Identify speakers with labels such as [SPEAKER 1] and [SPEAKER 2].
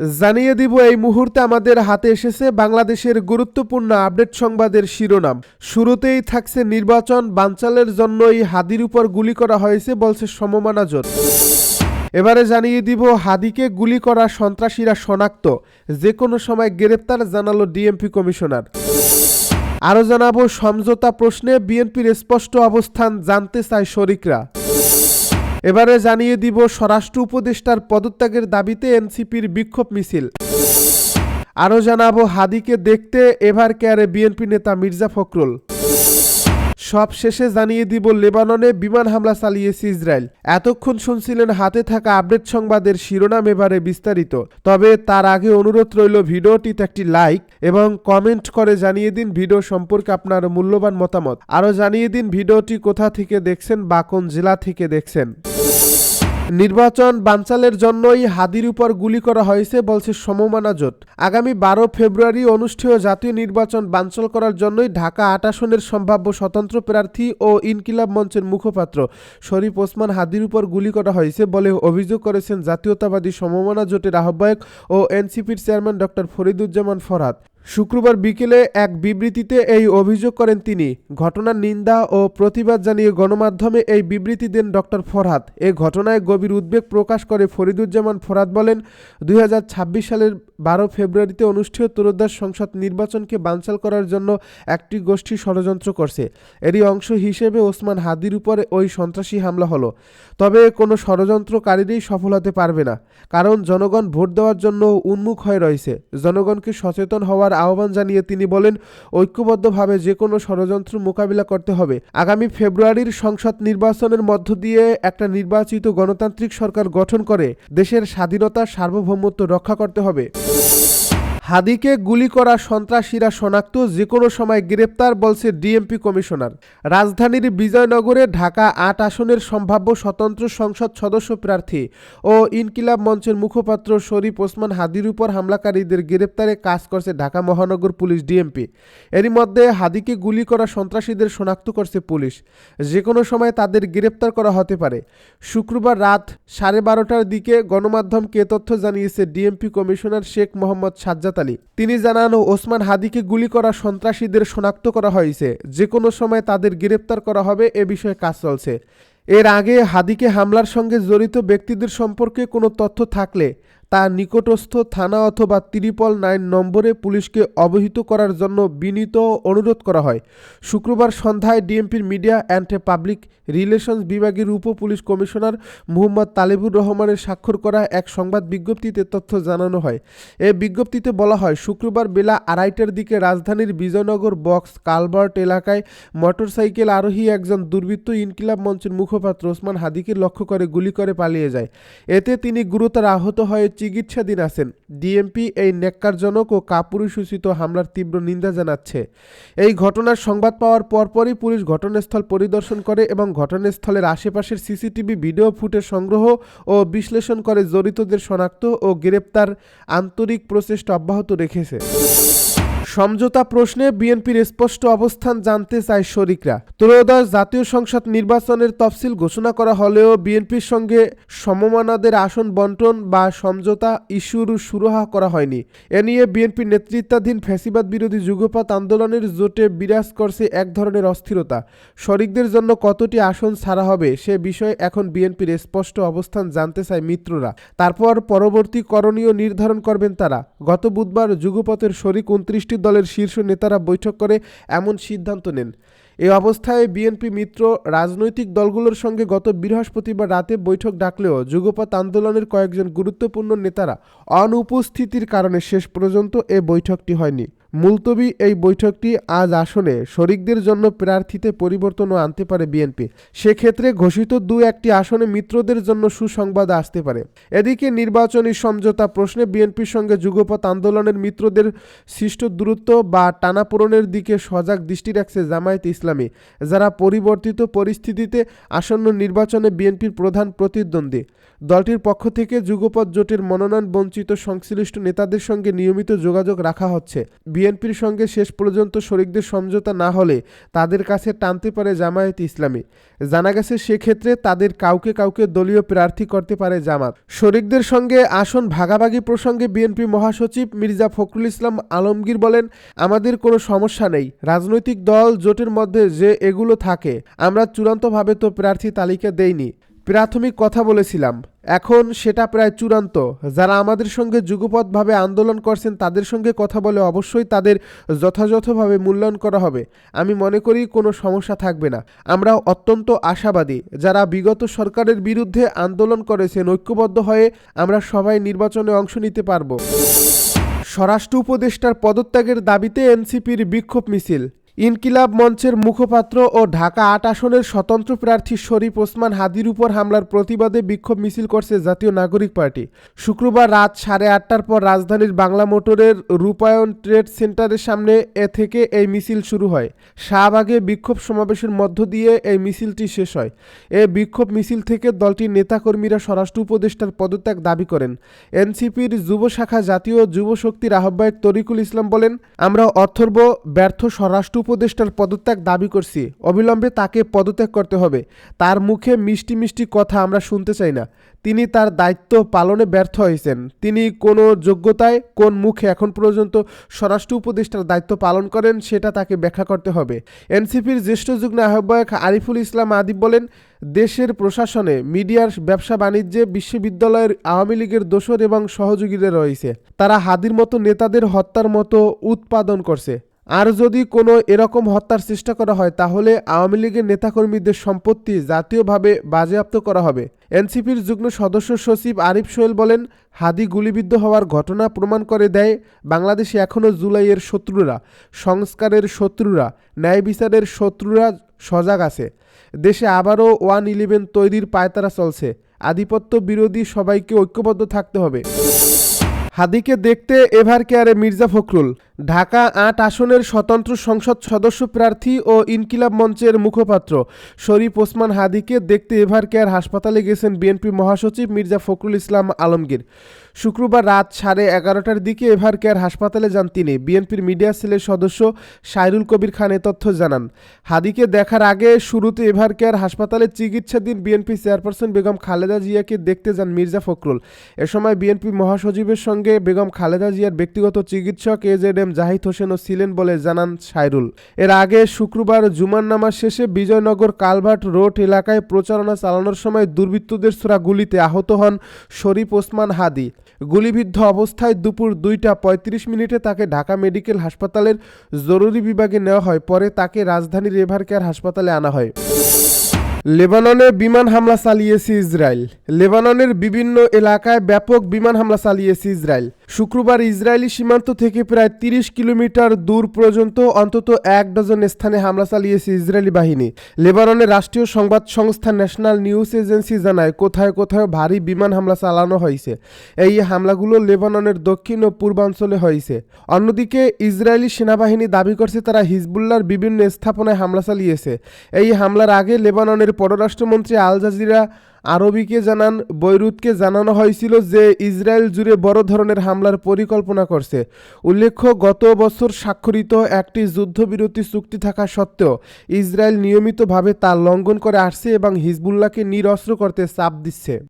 [SPEAKER 1] জানিয়ে দিব, এই মুহূর্তে আমাদের হাতে এসেছে বাংলাদেশের গুরুত্বপূর্ণ আপডেট সংবাদের শিরোনাম। শুরুতেই থাকছে নির্বাচন, বানচালের জন্যই হাদির উপর গুলি করা হয়েছে, বলছে সমমানা এবারে জানিয়ে দিব, হাদিকে গুলি করা সন্ত্রাসীরা শনাক্ত। যে কোনো সময় গ্রেপ্তার জানালো ডিএমপি কমিশনার। আরও জানাব, সমঝোতা প্রশ্নে বিএনপির স্পষ্ট অবস্থান জানতে চায় শরিকরা। এবারে জানিয়ে দিব স্বরাষ্ট্র উপদেষ্টার পদত্যাগের দাবিতে এনসিপির বিক্ষোভ মিছিল। আরও জানাব হাদিকে দেখতে এভার কেয়ারে বিএনপি নেতা মির্জা ফখরুল। সব শেষে জানিয়ে দিব, লেবাননে বিমান হামলা চালিয়েছে ইসরায়েল। এতক্ষণ শুনছিলেন হাতে থাকা আপডেট সংবাদের শিরোনাম এবারে বিস্তারিত। তবে তার আগে অনুরোধ রইল ভিডিওটিতে একটি লাইক এবং কমেন্ট করে জানিয়ে দিন ভিডিও সম্পর্কে আপনার মূল্যবান মতামত। আরও জানিয়ে দিন ভিডিওটি কোথা থেকে দেখছেন বা কোন জেলা থেকে দেখছেন। নির্বাচন বানচালের জন্যই হাদির উপর গুলি করা হয়েছে বলছে সমমানা জোট। আগামী বারো ফেব্রুয়ারি অনুষ্ঠেয় জাতীয় নির্বাচন বানচাল করার জন্যই ঢাকা আট আসনের সম্ভাব্য স্বতন্ত্র প্রার্থী ও ইনকিলাব মঞ্চের মুখপাত্র শরীফ ওসমান হাদির উপর গুলি করা হয়েছে বলে অভিযোগ করেছেন জাতীয়তাবাদী সমমানা জোটের আহ্বায়ক ও এনসিপির চেয়ারম্যান ডক্টর ফরিদুজ্জামান ফরহাদ শুক্রবার বিকেলে এক বিবৃতিতে এই অভিযোগ করেন তিনি। ঘটনার নিন্দা ও প্রতিবাদ জানিয়ে গণমাধ্যমে এই বিবৃতি দেন ডক্টর ফরহাদ। এ ঘটনায় গভীর উদ্বেগ প্রকাশ করে ফরিদুজ্জামান ফরহাদ বলেন, দুই হাজার ছাব্বিশ সালের বারো ফেব্রুয়ারিতে অনুষ্ঠেয় ত্রয়োদশ সংসদ নির্বাচনকে বানচাল করার জন্য একটি গোষ্ঠী ষড়যন্ত্র করছে। এরই অংশ হিসেবে ওসমান হাদির উপরে ওই সন্ত্রাসী হামলা হলো। তবে কোনো ষড়যন্ত্রকারীরই সফল হতে পারবে না, কারণ জনগণ ভোট দেওয়ার জন্য উন্মুখ হয়ে রয়েছে। জনগণকে সচেতন হওয়ার আহ্বান জানিয়ে তিনি বলেন, ঐক্যবদ্ধভাবে যে কোনো ষড়যন্ত্র মোকাবিলা করতে হবে। আগামী ফেব্রুয়ারির সংসদ নির্বাচনের মধ্য দিয়ে একটা নির্বাচিত গণতান্ত্রিক সরকার গঠন করে দেশের স্বাধীনতা সার্বভৌমত্ব রক্ষা করতে হবে। হাদিকে গুলি করা সন্ত্রাসীরা শনাক্ত যে কোনো সময় গ্রেপ্তার বলছে ডিএমপি কমিশনার। রাজধানীর বিজয়নগরে ঢাকা আট আসনের সম্ভাব্য স্বতন্ত্র সংসদ সদস্য প্রার্থী ও ইনকিলাব মঞ্চের মুখপাত্র শরীফ ওসমান হাদির উপর হামলাকারীদের গ্রেপ্তারে কাজ করছে ঢাকা মহানগর পুলিশ ডিএমপি। এরই মধ্যে হাদিকে গুলি করা সন্ত্রাসীদের শনাক্ত করছে পুলিশ। যে কোনো সময় তাদের গ্রেপ্তার করা হতে পারে। শুক্রবার রাত সাড়ে বারোটার দিকে গণমাধ্যমকে তথ্য জানিয়েছে ডিএমপি কমিশনার শেখ মোহাম্মদ সাজ্জাদ আলী। তিনি জানান, ওসমান হাদিকে গুলি করা সন্ত্রাসীদের শনাক্ত করা হয়েছে। যে কোনো সময় তাদের গ্রেপ্তার করা হবে, এ বিষয়ে কাজ চলছে। এর আগে হাদিকে হামলার সঙ্গে জড়িত ব্যক্তিদের সম্পর্কে কোনো তথ্য থাকলে তা নিকটস্থ থানা অথবা ত্রিপল নাইন নম্বরে পুলিশকে অবহিত করার জন্য বিনীত অনুরোধ করা হয়। শুক্রবার সন্ধ্যায় ডিএমপির মিডিয়া অ্যান্ড পাবলিক রিলেশনস বিভাগের উপ পুলিশ কমিশনার মুহম্মদ তালেবুর রহমানের স্বাক্ষর করা এক সংবাদ বিজ্ঞপ্তিতে তথ্য জানানো হয়। এ বিজ্ঞপ্তিতে বলা হয়, শুক্রবার বেলা আড়াইটার দিকে রাজধানীর বিজয়নগর বক্স কালবার্ট এলাকায় মোটরসাইকেল আরোহী একজন দুর্বৃত্ত ইনকিলাব মঞ্চের মুখপাত্র ওসমান হাদিকে লক্ষ্য করে গুলি করে পালিয়ে যায়। এতে তিনি গুরুতর আহত হয়ে চিকিৎসাধীন আছেন। ডিএমপি এই ন্যাক্কারজনক ও কাপুরুষূচিত হামলার তীব্র নিন্দা জানাচ্ছে। এই ঘটনার সংবাদ পাওয়ার পরপরই পুলিশ ঘটনাস্থল পরিদর্শন করে এবং ঘটনাস্থলের আশেপাশের সিসিটিভি ভিডিও ফুটেজ সংগ্রহ ও বিশ্লেষণ করে জড়িতদের শনাক্ত ও গ্রেপ্তার আন্তরিক প্রচেষ্টা অব্যাহত রেখেছে। সমঝোতা প্রশ্নে বিএনপির স্পষ্ট অবস্থান জানতে চায় শরিকরা। ত্রয়োদশ জাতীয় সংসদ নির্বাচনের তফসিল ঘোষণা করা হলেও বিএনপির সঙ্গে সমমানাদের আসন বন্টন বা সমঝোতা ইস্যুর সুরাহা করা হয়নি। এ নিয়ে বিএনপির নেতৃত্বাধীন ফ্যাসিবাদ বিরোধী যুগপাত আন্দোলনের জোটে বিরাজ করছে এক ধরনের অস্থিরতা। শরিকদের জন্য কতটি আসন ছাড়া হবে সে বিষয়ে এখন বিএনপির স্পষ্ট অবস্থান জানতে চায় মিত্ররা। তারপর পরবর্তী করণীয় নির্ধারণ করবেন তারা। গত বুধবার যুগপথের শরিক উনত্রিশটি দলের শীর্ষ নেতারা বৈঠক করে এমন সিদ্ধান্ত নেন। এ অবস্থায় বিএনপি মিত্র রাজনৈতিক দলগুলোর সঙ্গে গত বৃহস্পতিবার রাতে বৈঠক ডাকলেও যুগপৎ আন্দোলনের কয়েকজন গুরুত্বপূর্ণ নেতারা অনুপস্থিতির কারণে শেষ পর্যন্ত এ বৈঠকটি হয়নি। মুলতবি এই বৈঠকটি আজ আসনে শরিকদের জন্য প্রার্থীতে পরিবর্তনও আনতে পারে বিএনপি। সেক্ষেত্রে ঘোষিত দু একটি আসনে মিত্রদের জন্য সুসংবাদ আসতে পারে। এদিকে নির্বাচনী সমঝোতা প্রশ্নে বিএনপির সঙ্গে যুগপৎ আন্দোলনের মিত্রদের সৃষ্ট দূরত্ব বা টানাপোড়নের দিকে সজাগ দৃষ্টি রাখছে জামায়াত ইসলামী, যারা পরিবর্তিত পরিস্থিতিতে আসন্ন নির্বাচনে বিএনপির প্রধান প্রতিদ্বন্দ্বী। দলটির পক্ষ থেকে যুগপৎ জোটের মনোনয়ন বঞ্চিত সংশ্লিষ্ট নেতাদের সঙ্গে নিয়মিত যোগাযোগ রাখা হচ্ছে। বিএনপির সঙ্গে শেষ পর্যন্ত শরিকদের সমঝোতা না হলে তাদের কাছে টানতে পারে জামায়াত ইসলামী। জানা গেছে সেক্ষেত্রে তাদের কাউকে কাউকে দলীয় প্রার্থী করতে পারে জামাত। শরিকদের সঙ্গে আসন ভাগাভাগি প্রসঙ্গে বিএনপি মহাসচিব মির্জা ফখরুল ইসলাম আলমগীর বলেন, আমাদের কোনো সমস্যা নেই। রাজনৈতিক দল জোটের মধ্যে যে এগুলো থাকে, আমরা চূড়ান্তভাবে তো প্রার্থী তালিকা দেইনি। প্রাথমিক কথা বলেছিলাম। এখন সেটা প্রায় চূড়ান্ত। যারা আমাদের সঙ্গে যুগপথভাবে আন্দোলন করছেন, তাদের সঙ্গে কথা বলে অবশ্যই তাদের যথাযথভাবে মূল্যায়ন করা হবে। আমি মনে করি কোনো সমস্যা থাকবে না। আমরা অত্যন্ত আশাবাদী। যারা বিগত সরকারের বিরুদ্ধে আন্দোলন করেছেন, ঐক্যবদ্ধ হয়ে আমরা সবাই নির্বাচনে অংশ নিতে পারব। স্বরাষ্ট্র উপদেষ্টার পদত্যাগের দাবিতে এনসিপির বিক্ষোভ মিছিল। ইনকিলাব মঞ্চের মুখপাত্র ও ঢাকা আট আসনের স্বতন্ত্র প্রার্থী শরীফ ওসমান হাদির উপর হামলার প্রতিবাদে বিক্ষোভ মিছিল করছে জাতীয় নাগরিক পার্টি। শুক্রবার রাত সাড়ে আটটার পর রাজধানীর বাংলা মোটরের রূপায়ণ ট্রেড সেন্টারের সামনে এ থেকে এই মিছিল শুরু হয়। শাহবাগে বিক্ষোভ সমাবেশের মধ্য দিয়ে এই মিছিলটি শেষ হয়। এ বিক্ষোভ মিছিল থেকে দলটির নেতাকর্মীরা স্বরাষ্ট্র উপদেষ্টার পদত্যাগ দাবি করেন। এনসিপির যুব শাখা জাতীয় যুব শক্তির আহ্বায়ক তরিকুল ইসলাম বলেন, আমরা অথর্ব ব্যর্থ স্বরাষ্ট্র উপদেষ্টার পদত্যাগ দাবি করছি। অবিলম্বে তাকে পদত্যাগ করতে হবে। তার মুখে মিষ্টি মিষ্টি কথা আমরা শুনতে চাই না। তিনি তার দায়িত্ব পালনে ব্যর্থ হয়েছেন। তিনি কোনো যোগ্যতায় কোন মুখে এখন পর্যন্ত স্বরাষ্ট্র উপদেষ্টার দায়িত্ব পালন করেন সেটা তাকে ব্যাখ্যা করতে হবে। এনসিপির জ্যেষ্ঠ যুগ্ম আহ্বায়ক আরিফুল ইসলাম আদিব বলেন, দেশের প্রশাসনে, মিডিয়ার ব্যবসা বাণিজ্যে বিশ্ববিদ্যালয়ের আওয়ামী লীগের দোসর এবং সহযোগীরা রয়েছে। তারা হাদির মতো নেতাদের হত্যার মতো উৎপাদন করছে। আর যদি কোনো এরকম হত্যার চেষ্টা করা হয়, তাহলে আওয়ামী লীগের নেতাকর্মীদের সম্পত্তি জাতীয়ভাবে বাজেয়াপ্ত করা হবে। এনসিপির যুগ্ম সদস্য সচিব আরিফ সোহেল বলেন, হাদি গুলিবিদ্ধ হওয়ার ঘটনা প্রমাণ করে দেয়, বাংলাদেশে এখনও জুলাইয়ের শত্রুরা, সংস্কারের শত্রুরা, ন্যায় বিচারের শত্রুরা সজাগ আছে। দেশে আবারও ওয়ান ইলেভেন তৈরির পায়তারা চলছে। আধিপত্য বিরোধী সবাইকে ঐক্যবদ্ধ থাকতে হবে। হাদিকে দেখতে এভার কেয়ারে মির্জা ফখরুল। ঢাকা আট আসনের স্বতন্ত্র সংসদ সদস্য প্রার্থী ও ইনকিলাব মঞ্চের মুখপাত্র। শরীফ ওসমান হাদিকে দেখতে এভার কেয়ার হাসপাতালে গেছেন বিএনপি মহাসচিব মির্জা ফখরুল ইসলাম আলমগীর। শুক্রবার রাত সাড়ে এগারোটার দিকে এভার কেয়ার হাসপাতালে যান তিনি। বিএনপির মিডিয়া সেলের সদস্য সাইরুল কবির খান এ তথ্য জানান। হাদিকে দেখার আগে শুরুতে এভার কেয়ার হাসপাতালে চিকিৎসাধীন বিএনপি চেয়ারপারসন বেগম খালেদা জিয়াকে দেখতে যান মির্জা ফখরুল। এ সময় বিএনপি মহাসচিবের সঙ্গে বেগম খালেদা জিয়ার ব্যক্তিগত চিকিৎসক এজেড এম জাহিদ হোসেনও ছিলেন বলে জানান সাইরুল এর আগে শুক্রবার জুমার নামাজ শেষে বিজয়নগর কালভার্ট রোড এলাকায় প্রচারণা চালানোর সময় দুর্বৃত্তদের ছোড়া গুলিতে আহত হন শরীফ ওসমান হাদি। গুলিবিদ্ধ অবস্থায় দুপুর দুইটা পঁয়ত্রিশ মিনিটে তাকে ঢাকা মেডিকেল হাসপাতালের জরুরি বিভাগে নেওয়া হয়। পরে তাকে রাজধানীর রেভার কেয়ার হাসপাতালে আনা হয়। লেবাননে বিমান হামলা চালিয়েছে ইসরায়েল। লেবাননের বিভিন্ন এলাকায় ব্যাপক বিমান হামলা চালিয়েছে ইসরায়েল। শুক্রবার ইসরায়েলি সীমান্ত থেকে প্রায় তিরিশ কিলোমিটার দূর পর্যন্ত অন্তত এক ডজন স্থানে হামলা চালিয়েছে ইসরায়েলি বাহিনী। লেবাননের রাষ্ট্রীয় সংবাদ সংস্থা ন্যাশনাল নিউজ এজেন্সি জানায়, কোথায় কোথায় ভারী বিমান হামলা চালানো হয়েছে। এই হামলাগুলো লেবাননের দক্ষিণ ও পূর্বাঞ্চলে হয়েছে। অন্যদিকে, ইসরায়েলি সেনাবাহিনী দাবি করছে তারা হিজবুল্লার বিভিন্ন স্থাপনায় হামলা চালিয়েছে। এই হামলার আগে লেবাননের পররাষ্ট্রমন্ত্রী আল জাজিরা আরবিকে জানান, বৈরুতকে জানানো হয়েছিল যে ইসরায়েল জুড়ে বড় ধরনের হামলার পরিকল্পনা করছে। উল্লেখ্য, গত বছর স্বাক্ষরিত একটি যুদ্ধবিরতি চুক্তি থাকা সত্ত্বেও ইসরায়েল নিয়মিতভাবে তা লঙ্ঘন করে আসছে এবং হিজবুল্লাহকে নিরস্ত্র করতে চাপ দিচ্ছে।